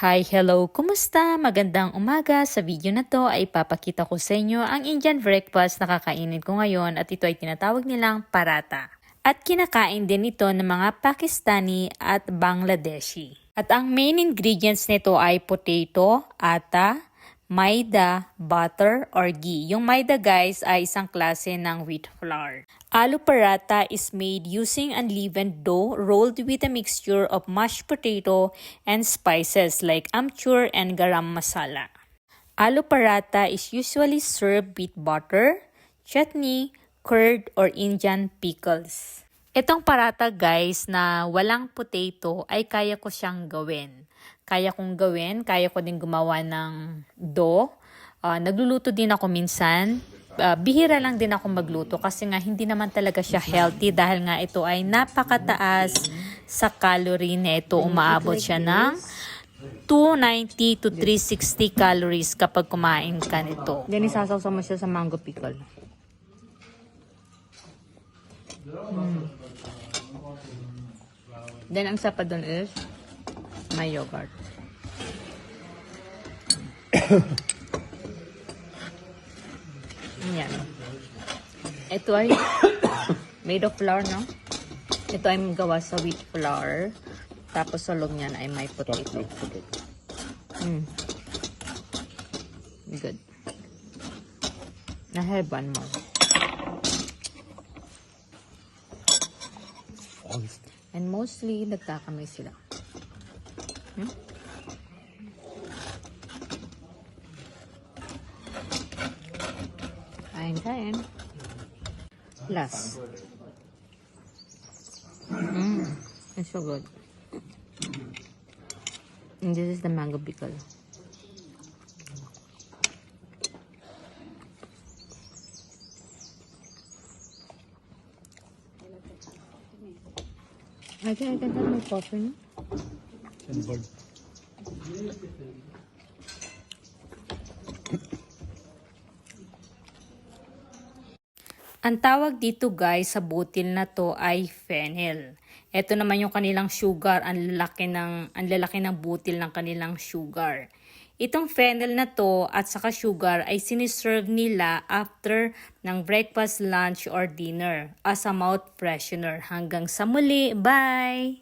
Hi, hello, kumusta? Magandang umaga. Sa video na to ay papakita ko sa inyo ang Indian breakfast na kakainin ko ngayon at ito ay tinatawag nilang parata. At kinakain din ito ng mga Pakistani at Bangladeshi. At ang main ingredients nito ay potato, ata, maida, butter, or ghee. Yung maida guys ay isang klase ng wheat flour. Aloo paratha is made using unleavened dough rolled with a mixture of mashed potato and spices like amchur and garam masala. Aloo paratha is usually served with butter, chutney, curd, or Indian pickles. Itong parata guys na walang potato ay kaya ko siyang gawin. Kaya kong gawin, kaya ko din gumawa ng dough. Ah, nagluluto din ako minsan. Ah, bihira lang din ako magluto kasi nga hindi naman talaga siya healthy dahil nga ito ay napakataas sa calorie na ito. Umaabot siya ng 290 to 360 calories kapag kumain ka nito. Then isasawsaw mo siya sa mango pickle. Then, ang isa pa doon is may yogurt. Yan. Ito ay made of flour, no? Ito ay gawa sa wheat flour. Tapos sa loob niyan ay may potato. Mm. Good. Naheban mo. And mostly, nagkakamay sila. Hmm? Kain, kain. Plus. Mm, it's so good. And this is the mango pickle. I think I can have my coffee. no? Ang tawag dito guys sa butil na to ay fennel. Ito naman yung kanilang sugar, ang lalaki ng, ang lalaki ng butil ng kanilang sugar. Itong fennel na to at saka sugar ay siniserve nila after ng breakfast, lunch, or dinner as a mouth freshener. Hanggang sa muli, bye!